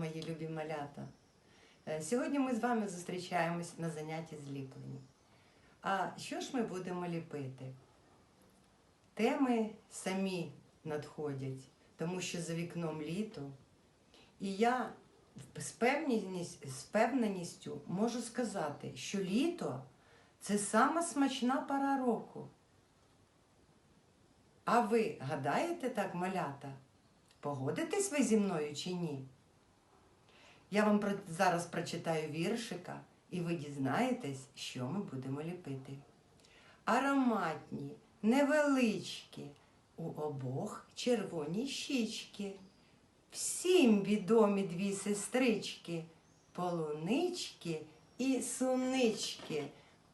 мої любі малята. Е, Сьогодні ми з вами зустрічаємось на занятті зліплення. А що ж ми будемо ліпити? Теми самі надходять, тому що за вікном літо. І я з з впевненістю можу сказати, що літо це сама смачна пора року. А ви гадаєте так, малята? Погодитесь ви зі мною чи ні? Я вам зараз прочитаю віршика, і ви дізнаєтесь, що ми будемо ліпити. Ароматні, невеличкі, у обох червоні щічки. Всім відомі дві сестрички, полунички і сунички.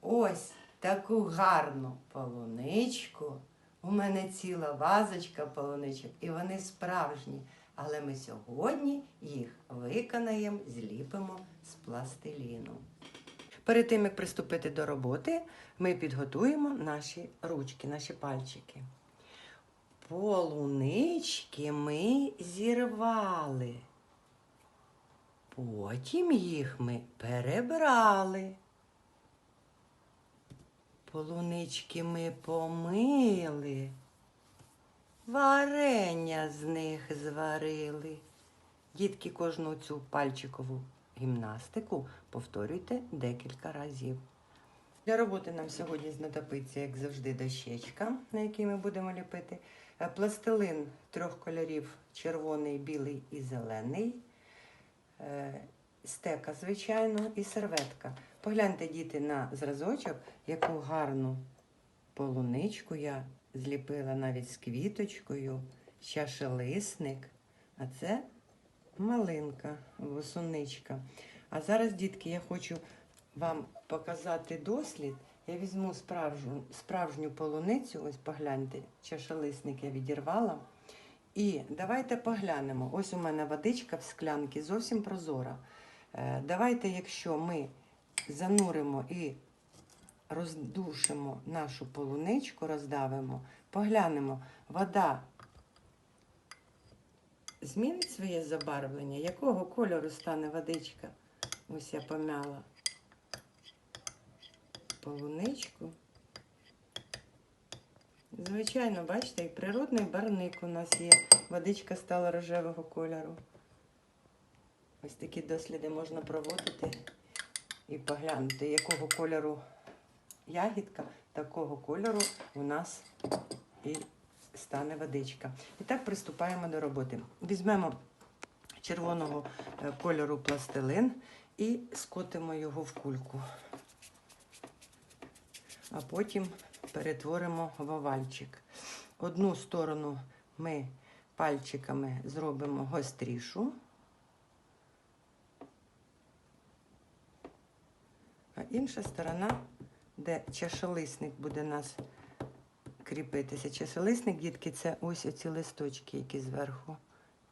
Ось таку гарну полуничку. У мене ціла вазочка полуничок, і вони справжні. Але ми сьогодні їх виконаємо, зліпимо з пластиліну. Перед тим, як приступити до роботи, ми підготуємо наші ручки, наші пальчики. Полунички ми зірвали. Потім їх ми перебрали. Полунички ми помили, варення з них зварили. Дітки, кожну цю пальчикову гімнастику повторюйте декілька разів. Для роботи нам сьогодні знадобиться, як завжди, дощечка, на якій ми будемо ліпити. Е, Пластилин трьох кольорів червоний, білий і зелений. Е, Стека, звичайно, і серветка. Погляньте, діти, на зразочок, яку гарну полуничку я зліпила навіть з квіточкою, чашелисник. А це малинка, або суничка. А зараз, дітки, я хочу вам показати дослід. Я візьму справжню, справжню полуницю, ось погляньте, чашелисник я відірвала. І давайте поглянемо. Ось у мене водичка в склянці зовсім прозора. Е, Давайте, якщо ми зануримо і роздушимо нашу полуничку, роздавимо, поглянемо, вода змінить своє забарвлення, якого кольору стане водичка? Ось я помяла полуничку. Звичайно, бачите, і природний барник у нас є. Водичка стала рожевого кольору. Ось такі досліди можна проводити і поглянути, якого кольору ягідка, такого кольору у нас і стане водичка. І так приступаємо до роботи. Візьмемо червоного е, кольору пластилин і скотимо його в кульку. А потім перетворимо в овальчик. Одну сторону ми пальчиками зробимо гострішу, а інша сторона, де чашелисник буде нас кріпитися. Чашелисник, дітки, це ось оці листочки, які зверху.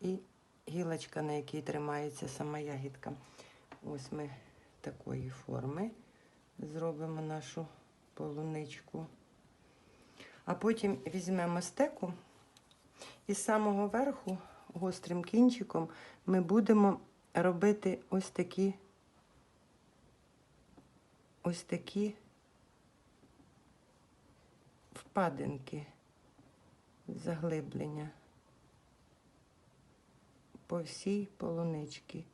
І гілочка, на якій тримається сама ягідка. Ось ми такої форми зробимо нашу полуничку. А потім візьмемо стеку і з самого верху гострим кінчиком ми будемо робити ось такі ось такі впадинки, заглиблення по всій полуничці.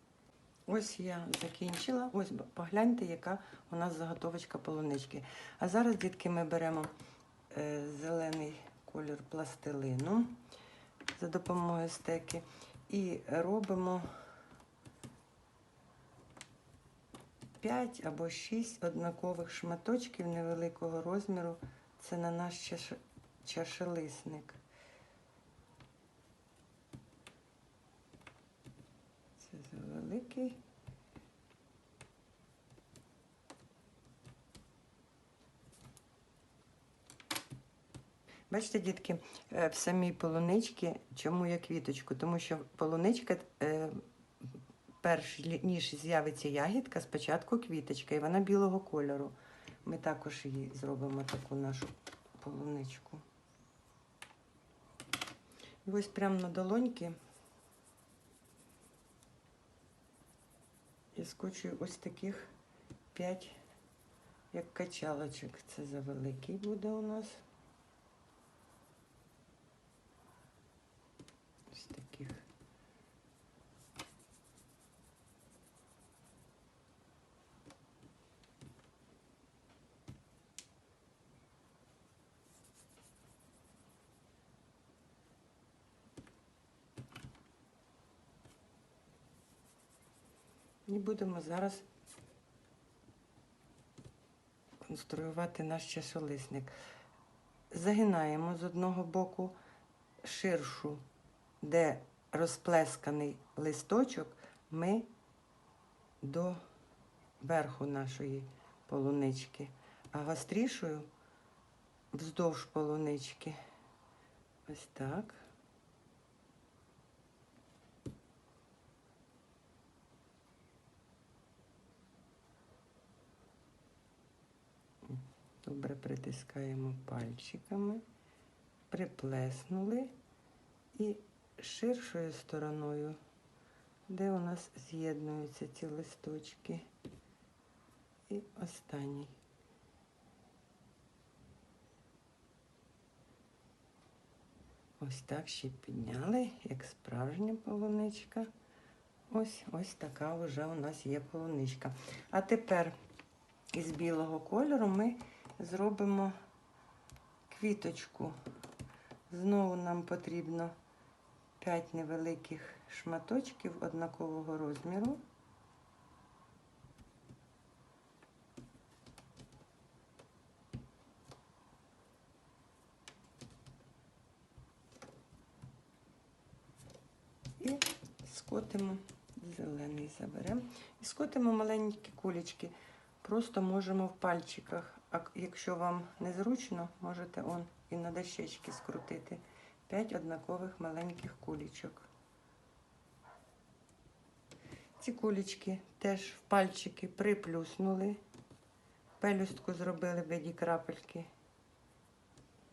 Ось я закінчила. Ось погляньте, яка у нас заготовочка полунички. А зараз, дітки, ми беремо е, зелений колір пластилину за допомогою стеки і робимо 5 або 6 однакових шматочків невеликого розміру. Це на наш чаш... чашелисник. Це завеликий. Бачите, дітки, е, в самій полуничці, чому я квіточку? Тому що полуничка, е, перш ніж з'явиться ягідка, спочатку квіточка, і вона білого кольору. Ми також її зробимо таку нашу полуничку. І ось прямо на долоньки Я скочую ось таких 5, як качалочок. Це за великий буде у нас. Ось таких. І будемо зараз конструювати наш часолисник. Загинаємо з одного боку ширшу, де розплесканий листочок, ми до верху нашої полунички, а гострішою вздовж полунички. Ось так. Добре притискаємо пальчиками, приплеснули і ширшою стороною, де у нас з'єднуються ці листочки. І останній. Ось так ще підняли, як справжня полуничка. Ось ось така вже у нас є полуничка. А тепер із білого кольору ми зробимо квіточку. Знову нам потрібно 5 невеликих шматочків однакового розміру. І скотимо, зелений заберемо. І скотимо маленькі кулечки. Просто можемо в пальчиках. А якщо вам незручно, можете он і на дощечки скрутити. 5 однакових маленьких кулечок. Ці кулечки теж в пальчики приплюснули. Пелюстку зробили в виді крапельки.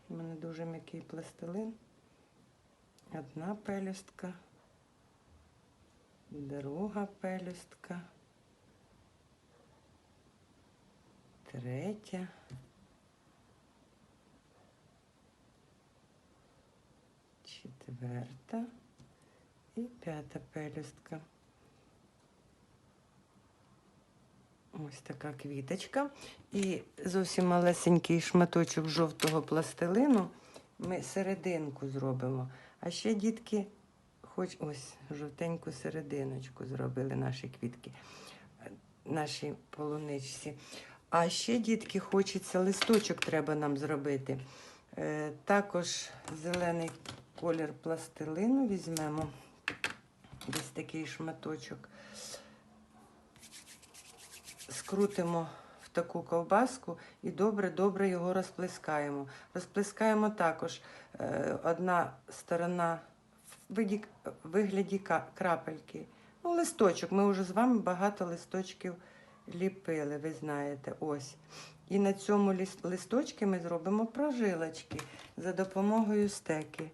У мене дуже м'який пластилин. Одна пелюстка, друга пелюстка. Третя. Четверта і п'ята пелюстка. Ось така квіточка. І зовсім малесенький шматочок жовтого пластилину. Ми серединку зробимо. А ще дітки, хоч ось жовтеньку серединочку зробили наші квітки, наші полуничці. А ще, дітки, хочеться листочок треба нам зробити. Е, також зелений колір пластилину візьмемо. Десь такий шматочок. Скрутимо в таку ковбаску і добре-добре його розплескаємо. Розплескаємо також е, одна сторона в вигляді крапельки. Ну, листочок. Ми вже з вами багато листочків ліпили, ви знаєте, ось. І на цьому листочки ми зробимо прожилочки за допомогою стеки.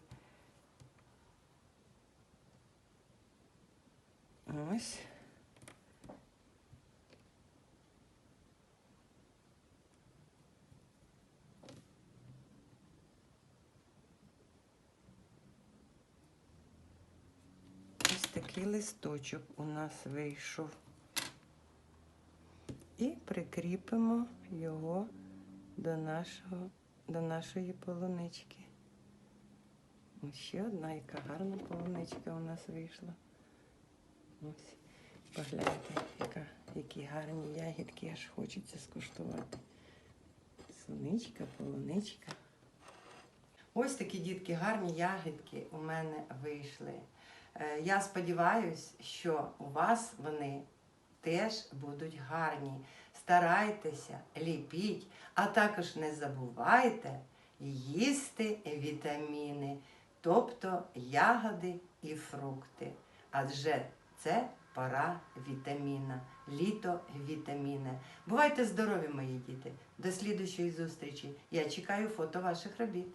Ось. Ось такий листочок у нас вийшов. І прикріпимо його до, нашого, до нашої полунички. Ось ще одна, яка гарна полуничка у нас вийшла. Ось, погляньте, яка, які гарні ягідки, аж хочеться скуштувати. Соничка, полуничка. Ось такі дітки, гарні ягідки у мене вийшли. Е, Я сподіваюся, що у вас вони теж будуть гарні. Старайтеся, ліпіть, а також не забувайте їсти вітаміни, тобто ягоди і фрукти. Адже це пора вітаміна, літо вітаміни. Бувайте здорові, мої діти. До слідущої зустрічі. Я чекаю фото ваших робіт.